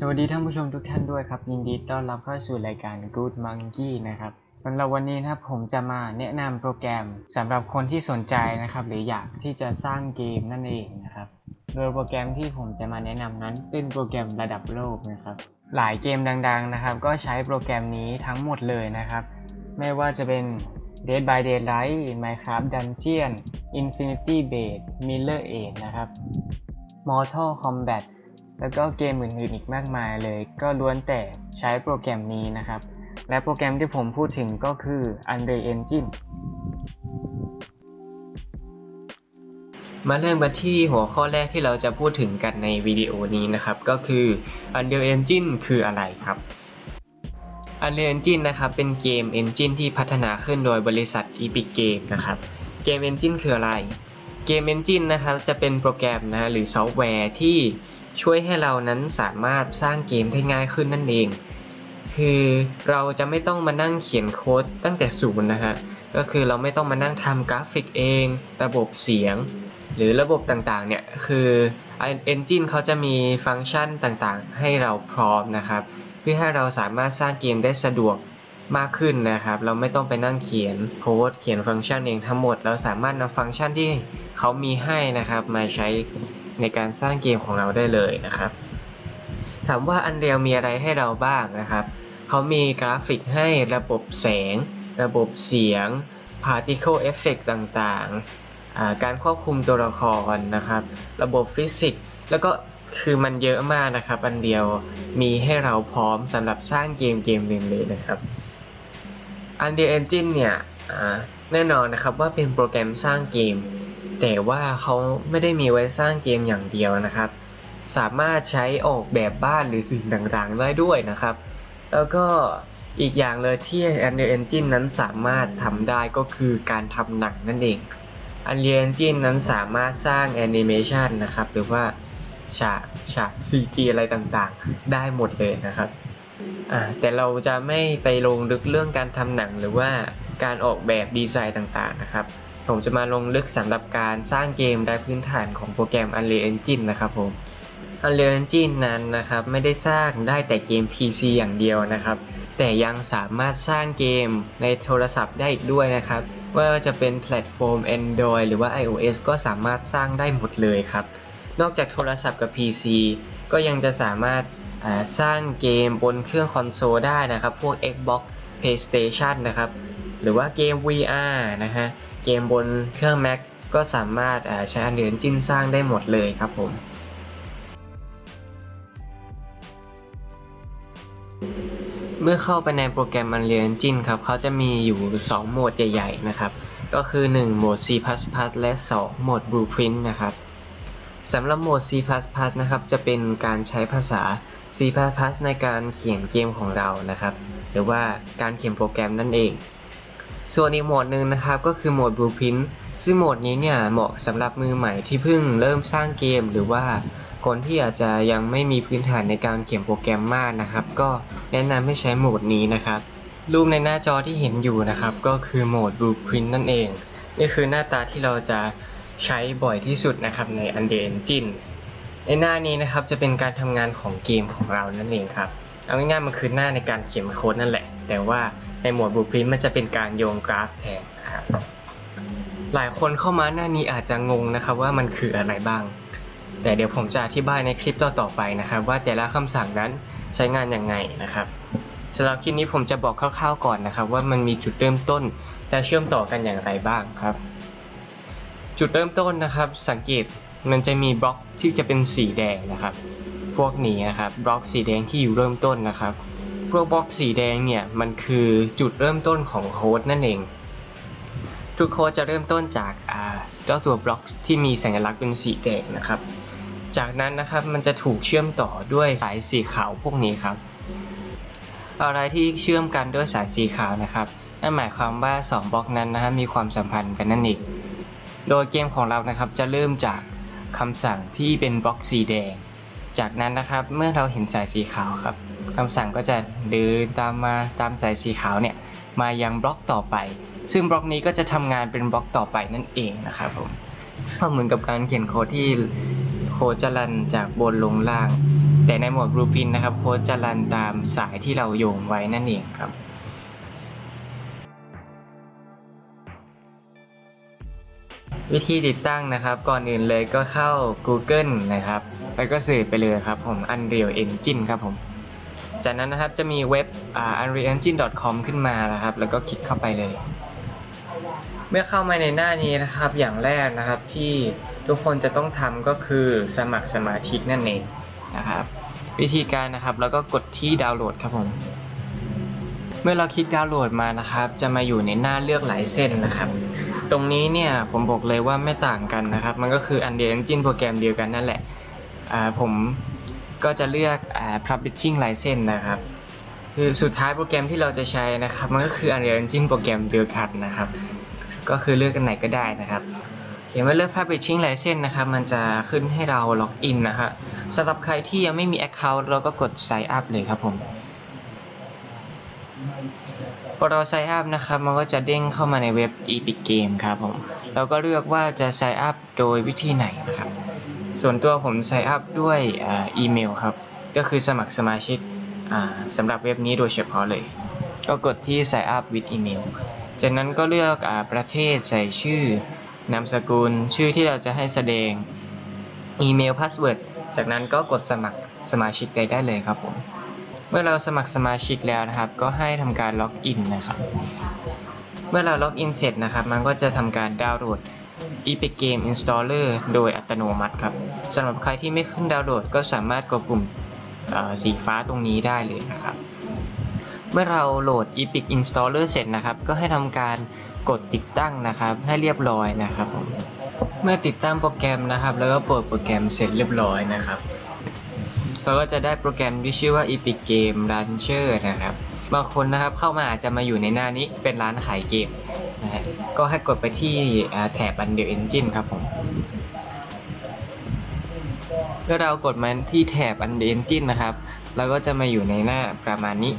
สวัสดีท่านผู้ชมทุกท่านด้วยครับ ยินดีต้อนรับเข้าสู่รายการ Good Monkey นะครับสำหรับวันนี้นะครับผมจะมาแนะนำโปรแกรมสำหรับคนที่สนใจนะครับ หรืออยากที่จะสร้างเกมนั่นเองนะครับ โดยโปรแกรมที่ผมจะมาแนะนำนั้น เป็นโปรแกรมระดับโลกนะครับ หลายเกมดัง ๆนะครับ ก็ใช้โปรแกรมนี้ทั้งหมดเลยนะครับ ไม่ว่าจะเป็น Dead by Daylight Minecraft Dungeon Infinity Blade Miller Age นะครับ Mortal Kombat แล้วก็เกมอื่นๆอีกมากมายเลย ก็ล้วนแต่ใช้โปรแกรมนี้นะครับ และโปรแกรมที่ผมพูดถึงก็คือ Unreal Engine มาเริ่มกันที่หัวข้อแรกที่เราจะพูดถึงกันในวิดีโอนี้นะครับ ก็คือ Unreal Engine คืออะไรครับ Unreal Engine นะครับเป็นเกม Engine ที่พัฒนาขึ้นโดยบริษัท Epic Games นะครับเกม Engine คืออะไร เกม Engine นะครับจะเป็นโปรแกรมนะหรือซอฟต์แวร์ที่ ช่วยให้เรานั้นสามารถสร้างเกมได้ง่ายขึ้นนั่นเอง คือเราจะไม่ต้องมานั่งเขียนโค้ดตั้งแต่ศูนย์นะฮะก็คือเราไม่ต้องมานั่งทำกราฟิกเอง ระบบเสียง หรือระบบต่างๆเนี่ยคือ Engine เขาจะมีฟังก์ชันต่างๆ ให้เราพร้อมนะครับ เพื่อให้เราสามารถสร้างเกมได้สะดวกมากขึ้นนะครับ เราไม่ต้องไปนั่งเขียนโค้ดเขียนฟังก์ชันเองทั้งหมด เราสามารถนำฟังก์ชันที่เขามีให้นะครับ มาใช้ ในการสร้างเกมของเราได้เลยนะครับ ถามว่า Unreal มีอะไรให้เราบ้างนะครับ เขามีกราฟิกให้ระบบแสง ระบบเสียง particle effect ต่างๆ การควบคุมตัวละครนะครับ ระบบฟิสิกส์ แล้วก็คือมันเยอะมากนะครับ อันเดียวมีให้เราพร้อมสำหรับสร้างเกมเกมหนึ่งเลยนะครับ Unreal Engine เนี่ยแน่นอนนะครับว่าเป็นโปรแกรมสร้างเกม แต่ว่าเขาไม่ได้มีไว้สร้างเกมอย่างเดียวนะครับ สามารถใช้ออกแบบบ้านหรือสิ่งต่างๆ ได้ด้วยนะครับ แล้วก็อีกอย่างเลยที่ Unreal Engine นั้นสามารถทำได้ก็คือการทำหนังนั่นเอง Unreal Engine นั้นสามารถสร้างแอนิเมชันนะครับ หรือว่าฉากฉาก CG อะไรต่างๆ ได้หมดเลยนะครับแต่เราจะไม่ไปลงลึกเรื่องการทำหนังหรือว่าการออกแบบดีไซน์ต่างๆนะครับ ผมจะมาลงลึกสำหรับการสร้างเกมได้พื้นฐานของโปรแกรม Unreal Engine นะครับผม Unreal Engine นั้นนะครับไม่ได้สร้างได้แต่เกม PC อย่างเดียวนะครับ แต่ยังสามารถสร้างเกมในโทรศัพท์ได้อีกด้วยนะครับว่าจะเป็นแพลตฟอร์ม Android หรือว่า iOS ก็สามารถสร้างได้หมดเลยครับ นอกจากโทรศัพท์กับ PC ก็ยังจะสามารถาสร้างเกมบนเครื่องคอนโซลได้นะครับ พวก Xbox PlayStation นะครับ หรือว่าเกม VR นะฮะ เกมบนเครื่อง Mac ก็สามารถใช้ Unreal Engine สร้างได้หมดเลยครับผม เมื่อเข้าไปในโปรแกรม Unreal Engine ครับเขาจะมีอยู่ 2 โหมดใหญ่ๆนะครับ ก็คือ 1 โหมด C++ และ 2 โหมด Blueprint นะครับสำหรับโหมด C++ นะครับ จะเป็นการใช้ภาษา C++ ในการเขียนเกมของเรานะครับ หรือว่าการเขียนโปรแกรมนั่นเอง ส่วนอีกโหมดหนึ่งนะครับก็คือโหมด Blueprint ซึ่งโหมดนี้เนี่ยเหมาะสำหรับมือใหม่ที่เพิ่งเริ่มสร้างเกม หรือว่าคนที่อาจจะยังไม่มีพื้นฐานในการเขียนโปรแกรมมากนะครับ ก็แนะนำให้ใช้โหมดนี้นะครับ รูปในหน้าจอที่เห็นอยู่นะครับ ก็คือโหมด Blueprint นั่นเอง นี่คือหน้าตาที่เราจะใช้บ่อยที่สุดนะครับใน Unreal Engine ในหน้านี้นะครับจะเป็นการทำงานของเกมของเรานั่นเองครับ เอาง่ายๆมันคือหน้าในการเขียนโค้ดนั่นแหละ แต่ว่าในหมวด Blueprint มันจะเป็นการโยงกราฟแทนนะครับหลายคนเข้ามาหน้านี้อาจจะงงนะครับว่ามันคืออะไรบ้าง แต่เดี๋ยวผมจะอธิบายในคลิปต่อๆไปนะครับ ว่าแต่ละคำสั่งนั้นใช้งานยังไงนะครับสำหรับคลิปนี้ผมจะบอกคร่าวๆก่อนนะครับ ว่ามันมีจุดเริ่มต้นและเชื่อมต่อกันอย่างไรบ้างครับ จุดเริ่มต้นนะครับ สังเกตมันจะมีบล็อกที่จะเป็นสีแดงนะครับ พวกนี้นะครับบล็อกสีแดงที่อยู่เริ่มต้นนะครับ พวกบล็อกสีแดงเนี่ยมันคือจุดเริ่มต้นของโค้ดนั่นเอง ทุกโค้ดจะเริ่มต้นจากเจ้าตัวบล็อกที่มีสัญลักษณ์เป็นสีแดงนะครับ จากนั้นนะครับมันจะถูกเชื่อมต่อด้วยสายสีขาวพวกนี้ครับอะไรที่เชื่อมกันด้วยสายสีขาวนะครับนั่นหมายความว่าสองบล็อกนั้นนะครับมีความสัมพันธ์กันนั่นเอง โดยเกมของเรานะครับจะเริ่มจาก คำสั่งที่เป็นบล็อกสีแดง จากนั้นนะครับเมื่อเราเห็นสายสีขาวครับคำสั่งก็จะเดินตามมาตามสายสีขาวเนี่ยมายังบล็อกต่อไป ซึ่งบล็อกนี้ก็จะทำงานเป็นบล็อกต่อไปนั่นเองนะครับผมก็เหมือนกับการเขียนโค้ดที่โค้ดจะรันจากบนลงล่าง แต่ในโหมด Blueprint นะครับโค้ดจะรันตามสายที่เราโยงไว้นั่นเองครับ วิธีติดตั้งนะครับ ก่อนอื่นเลยก็เข้า Google นะครับ แล้วก็สืบไปเลยครับผม Unreal Engine ครับผม จากนั้นนะครับจะมีเว็บ unrealengine.com ขึ้นมานะครับ แล้วก็คลิกเข้าไปเลย เมื่อเข้ามาในหน้านี้นะครับ อย่างแรกนะครับที่ทุกคนจะต้องทำก็คือสมัครสมาชิกนั่นเองนะครับ วิธีการนะครับแล้วก็กดที่ดาวน์โหลดครับผม เมื่อเราคลิกดาวน์โหลดมานะครับ จะมาอยู่ในหน้าเลือกหลายเส้นนะครับ ตรงนี้เนี่ยผมบอกเลยว่าไม่ต่างกันนะครับ มันก็คือ Unreal Engine โปรแกรมเดียวกันนั่นแหละผมก็จะเลือกอ่า Publishing License นะครับ คือสุดท้ายโปรแกรมที่เราจะใช้นะครับ มันก็คือ Unreal Engine โปรแกรมเดียวกันนะครับ ก็คือเลือกกันไหนก็ได้นะครับเขียนว่าเลือก Publishing License นะครับ มันจะขึ้นให้เราล็อกอินนะครับสำหรับใครที่ยังไม่มี Account เราก็กด Sign Up เลยครับผม พอเรา Sign Up นะครับ มันก็จะเด้งเข้ามาในเว็บ Epic Game ครับผม เราก็เลือกว่าจะ Sign Up โดยวิธีไหนนะครับ ส่วนตัวผม Sign Up ด้วยอ,อีเมลครับ ก็คือสมัครสมาชิกสำหรับเว็บนี้โดยเฉพาะเลย ก็กดที่ Sign Up with Email จากนั้นก็เลือกอประเทศใส่ชื่อนามสกุล ชื่อที่เราจะให้แสดง อีเมลพาสเวิร์ด จากนั้นก็กดสมัครสมาชิกได้ได้เลยครับผม เมื่อเราสมัครสมาชิกแล้วนะครับ ก็ให้ทำการล็อกอินนะครับ เมื่อเราล็อกอินเสร็จนะครับ มันก็จะทำการดาวน์โหลด Epic Game Installer โดยอัตโนมัติครับสำหรับใครที่ไม่ขึ้นดาวน์โหลด ก็สามารถกดปุ่มสีฟ้าตรงนี้ได้เลยนะครับ เมื่อเราโหลด Epic Installer เสร็จนะครับ ก็ให้ทำการกดติดตั้งนะครับ ให้เรียบร้อยนะครับ เมื่อติดตั้งโปรแกรมนะครับ แล้วก็เปิดโปรแกรมเสร็จเรียบร้อยนะครับ เราก็จะได้โปรแกรมที่ชื่อว่า Epic Game Launcher นะครับ บางคนนะครับเข้ามาอาจจะมาอยู่ในหน้านี้เป็นร้านขายเกมนะฮะก็ให้กดไปที่แถบ Unreal Engine ครับผมเมื่อเรากดมาที่แถบ Unreal Engine นะครับ เราก็จะมาอยู่ในหน้าประมาณนี้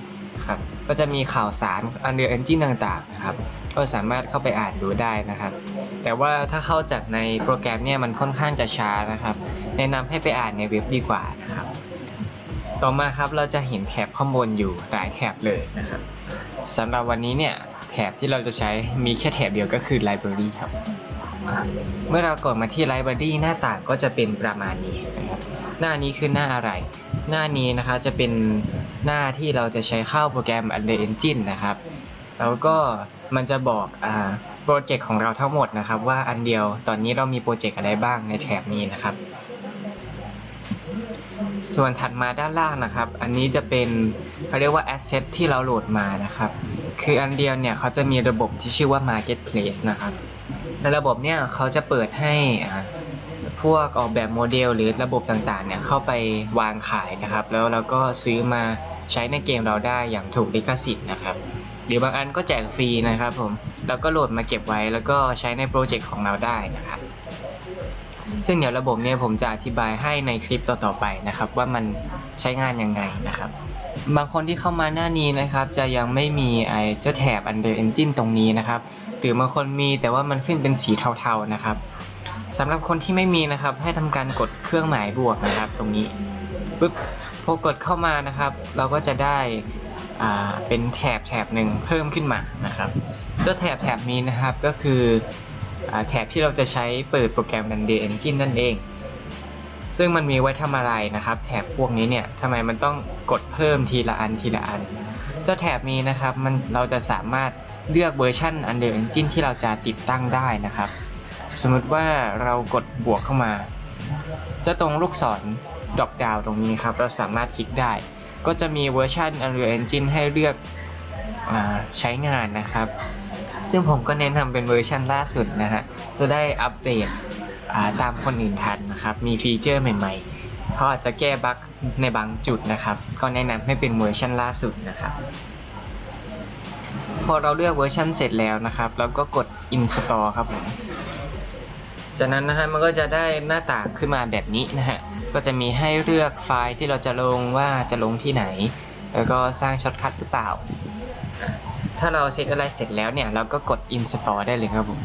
ครับก็จะมีข่าวสาร Unreal Engine ต่างๆนะครับ ก็สามารถเข้าไปอ่านดูได้นะครับ แต่ว่าถ้าเข้าจากในโปรแกรมเนี่ยมันค่อนข้างจะช้านะครับ แนะนำให้ไปอ่านในเว็บดีกว่านะครับ ต่อมาครับเราจะเห็นแถบข้างบนอยู่หลายแถบเลยนะครับสำหรับวันนี้เนี่ยแถบที่เราจะใช้มีแค่แถบเดียวก็คือ Library ครับ เมื่อเรากดมาที่ Library หน้าต่างก็จะเป็นประมาณนี้นะครับหน้านี้คือหน้าอะไร หน้านี้นะคะจะเป็นหน้าที่เราจะใช้เข้าโปรแกรม Unreal Engine นะครับ แล้วก็มันจะบอกอ่าโปรเจกต์ของเราทั้งหมดนะครับ ว่าอันเดียวตอนนี้เรามีโปรเจกต์อะไรบ้างในแถบนี้นะครับ ส่วนถัดมาด้านล่างนะครับ อันนี้จะเป็นเขาเรียกว่า asset ที่เราโหลดมานะครับ คืออันเดียวเนี่ยเขาจะมีระบบที่ชื่อว่า marketplace นะครับ ในระบบเนี่ยเขาจะเปิดให้พวกออกแบบโมเดลหรือระบบต่างๆเนี่ยเข้าไปวางขายนะครับ แล้วเราก็ซื้อมาใช้ในเกมเราได้อย่างถูกลิขสิทธิ์นะครับ หรือบางอันก็แจกฟรีนะครับผม แล้วก็โหลดมาเก็บไว้แล้วก็ใช้ในโปรเจกต์ของเราได้นะครับ ซึ่งเดี๋ยวระบบเนี่ยผมจะอธิบายให้ในคลิปต่อๆไปนะครับ ว่ามันใช้งานยังไงนะครับ บางคนที่เข้ามาหน้านี้นะครับ จะยังไม่มีไอ้เจ้าแถบ Unreal Engine ตรงนี้นะครับ หรือบางคนมีแต่ว่ามันขึ้นเป็นสีเทาๆนะครับสำหรับคนที่ไม่มีนะครับ ให้ทำการกดเครื่องหมายบวกนะครับ ตรงนี้ปึ๊บพอกดเข้ามานะครับ เราก็จะได้เป็นแถบแถบหนึ่งเพิ่มขึ้นมานะครับเจ้าแถบแถบนี้นะครับก็คือ แถบที่เราจะใช้เปิดโปรแกรม Unreal Engine นั่นเอง ซึ่งมันมีไว้ทำอะไรนะครับแถบพวกนี้เนี่ยทำไมมันต้องกดเพิ่มทีละอันทีละอัน เจ้าแถบนี้นะครับมันเราจะสามารถเลือกเวอร์ชัน Unreal Engine ที่เราจะติดตั้งได้นะครับ สมมติว่าเรากดบวกเข้ามาจ้าตรงลูกศรดอปดาวตรงนี้ครับ เราสามารถคลิกได้ ก็จะมีเวอร์ชัน Unreal Engine ให้เลือกอใช้งานนะครับ ซึ่งผมก็แนะนำเป็นเวอร์ชันล่าสุดนะฮะ จะได้อัปเดตตามคนอื่นทันนะครับ มีฟีเจอร์ใหม่ๆเขาอาจจะแก้บั๊กในบางจุดนะครับ ก็แนะนำให้เป็นเวอร์ชันล่าสุดนะครับ พอเราเลือกเวอร์ชันเสร็จแล้วนะครับ แล้วก็กด install ครับผมจากนั้นนะฮะมันก็จะได้หน้าต่างขึ้นมาแบบนี้นะฮะ ก็จะมีให้เลือกไฟล์ที่เราจะลงว่าจะลงที่ไหน แล้วก็สร้างช็อตคัทหรือเปล่า ถ้าเราเซตอะไรเสร็จแล้วเนี่ยเราก็กด install ได้เลยครับผม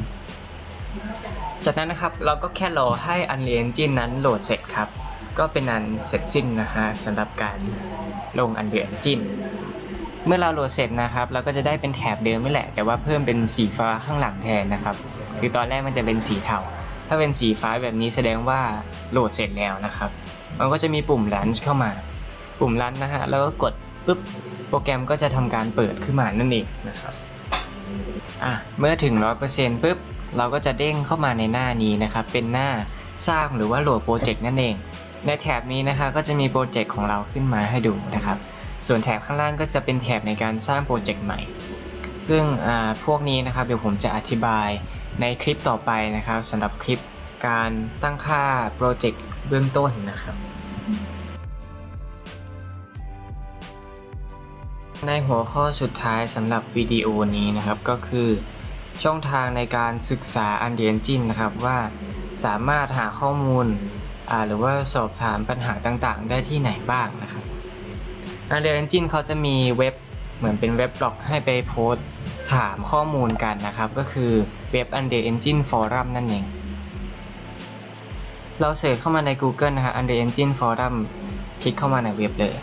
จากนั้นนะครับเราก็แค่รอให้ Unreal Engine นั้นโหลดเสร็จครับ ก็เป็นอันเสร็จสิ้นนะฮะสำหรับการลง Unreal Engine เมื่อเราโหลดเสร็จนะครับ เราก็จะได้เป็นแถบเดิมนี่แหละ แต่ว่าเพิ่มเป็นสีฟ้าข้างหลังแทนนะครับ คือตอนแรกมันจะเป็นสีเทา ถ้าเป็นสีฟ้าแบบนี้แสดงว่าโหลดเสร็จแล้วนะครับ มันก็จะมีปุ่ม Launch เข้ามา ปุ่ม Launch นะฮะ แล้วก็กด ปุ๊บโปรแกรมก็จะทำการเปิดขึ้นมานั่นเองนะครับอะเมื่อถึง 100%ปุ๊บเราก็จะเด้งเข้ามาในหน้านี้นะครับ เป็นหน้าสร้างหรือว่าโหลดโปรเจกต์นั่นเอง ในแถบนี้นะคะก็จะมีโปรเจกต์ของเราขึ้นมาให้ดูนะครับ ส่วนแถบข้างล่างก็จะเป็นแถบในการสร้างโปรเจกต์ใหม่ ซึ่งอ่าพวกนี้นะครับเดี๋ยวผมจะอธิบายในคลิปต่อไปนะครับสำหรับคลิปการตั้งค่าโปรเจกต์เบื้องต้นนะครับ ในหัวข้อสุดท้ายสำหรับวิดีโอนี้นะครับก็คือ ช่องทางในการศึกษา Unreal Engine นะครับว่าสามารถหาข้อมูลหรือว่าสอบถามปัญหาต่างๆ ได้ที่ไหนบ้างนะครับ Unreal Engine เขาจะมีเว็บเหมือนเป็นเว็บบล็อกให้ไปโพสต์ถามข้อมูลกันนะครับ ก็คือเว็บ Unreal Engine Forum นั่นเอง เราเสิร์ชเข้ามาใน Google นะครับ Unreal Engine Forum คลิกเข้ามาในเว็บเลย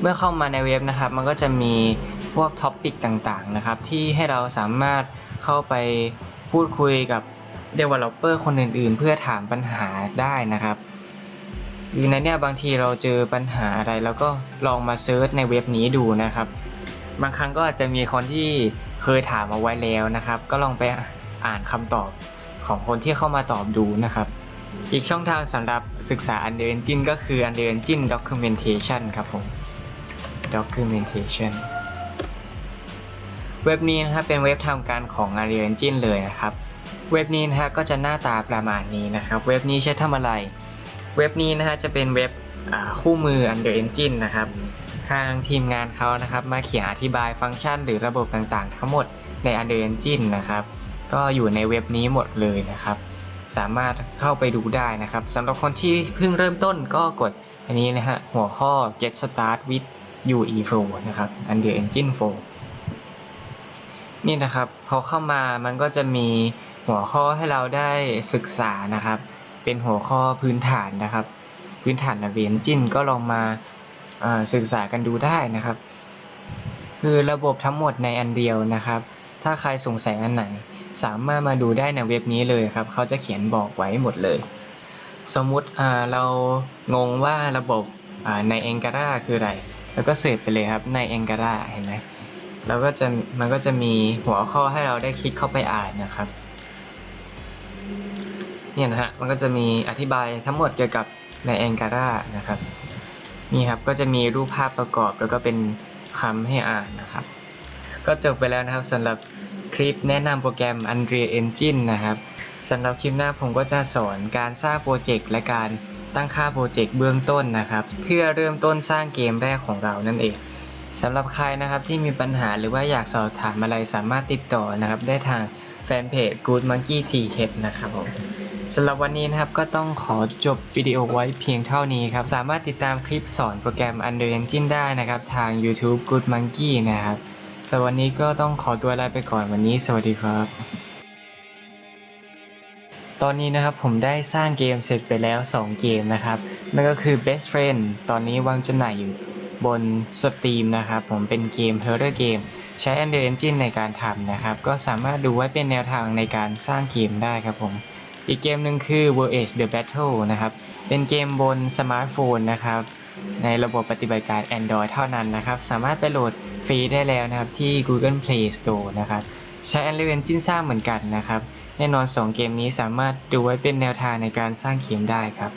เมื่อเข้ามาในเว็บนะครับ มันก็จะมีพวกท็อปิกต่างๆนะครับ ที่ให้เราสามารถเข้าไปพูดคุยกับ Developer คนอื่นๆ เพื่อถามปัญหาได้นะครับหรือในเนี้ยบางทีเราเจอปัญหาอะไรแล้วก็ลองมาเซิร์ชในเว็บนี้ดูนะครับ บางครั้งก็อาจจะมีคนที่เคยถามเอาไว้แล้วนะครับ ก็ลองไปอ่านคำตอบของคนที่เข้ามาตอบดูนะครับ อีกช่องทางสำหรับศึกษา Unreal Engine ก็คือ Unreal Engine Documentation ครับผม Documentation เว็บนี้นะครับเป็นเว็บทำการของ Unreal Engine เลยนะครับ เว็บนี้นะฮะก็จะหน้าตาประมาณนี้นะครับ เว็บนี้ใช้ทำอะไร เว็บนี้นะฮะจะเป็นเว็บคู่มือ Unreal Engine นะครับ ทางทีมงานเขานะครับ มาเขียนอธิบายฟังก์ชันหรือระบบต่างๆ ทั้งหมดใน Unreal Engine นะครับ ก็อยู่ในเว็บนี้หมดเลยนะครับ สามารถเข้าไปดูได้นะครับสำหรับคนที่เพิ่งเริ่มต้นก็กดอันนี้นะฮะหัวข้อ get start with UE Flow นะครับ Unreal Engine 4นี่นะครับพอเข้ามามันก็จะมีหัวข้อให้เราได้ศึกษานะครับ เป็นหัวข้อพื้นฐานนะครับ พื้นฐาน Unreal Engine ก็ลองมาศึกษากันดูได้นะครับ คือระบบทั้งหมดใน Unreal นะครับ ถ้าใครสงสัยอันไหน สามารถมาดูได้ในเว็บนี้เลยครับ เขาจะเขียนบอกไว้หมดเลย สมมุติเรางงว่าระบบอ่าใน Angara คืออะไร แล้วก็เสิร์ชไปเลยครับใน Angara เห็นไหมแล้วก็จะมันก็จะมีหัวข้อให้เราได้คลิกเข้าไปอ่านนะครับเนี่ยนะฮะมันก็จะมีอธิบายทั้งหมดเกี่ยวกับใน Angara นะครับนี่ครับก็จะมีรูปภาพประกอบแล้วก็เป็นคำให้อ่านนะครับ ก็จบไปแล้วนะครับสำหรับคลิปแนะนำโปรแกรม Unreal Engine นะครับสำหรับคลิปหน้าผมก็จะสอนการสร้างโปรเจกต์และการ ตั้งค่าโปรเจกต์เบื้องต้นนะครับ เพื่อเริ่มต้นสร้างเกมแรกของเรานั่นเองสำหรับใครนะครับที่มีปัญหาหรือว่าอยากสอบถามอะไรสามารถติดต่อนะครับ ได้ทางแฟนเพจ Good Monkey t h นะครับผมสำหรับวันนี้นะครับก็ต้องขอจบวิดีโอไว้เพียงเท่านี้ครับ สามารถติดตามคลิปสอนโปรแกรม Unreal Engine ได้นะครับ ทาง YouTube Good Monkey นะครับแต่วันนี้ก็ต้องขอตัวลาไปก่อนวันนี้ สวัสดีครับ ตอนนี้นะครับผมได้สร้างเกมเสร็จไปแล้ว 2 เกมนะครับนั่นก็คือ Best Friend ตอนนี้วางจำหน่ายอยู่บน Steam นะครับผมเป็นเกม Horror Game ใช้ Unreal Engine ในการทำนะครับ ก็สามารถดูไว้เป็นแนวทางในการสร้างเกมได้ครับผม อีกเกมหนึ่งคือ World Age The Battle นะครับ เป็นเกมบนสมาร์ทโฟนนะครับ ในระบบปฏิบัติการ Android เท่านั้นนะครับ สามารถไปโหลดฟรีได้แล้วนะครับที่ Google Play Store นะครับ ใช้ Unreal Engine สร้างเหมือนกันนะครับ แน่นอน 2 เกมนี้สามารถดูไว้เป็นแนวทางในการสร้างเกมได้ครับ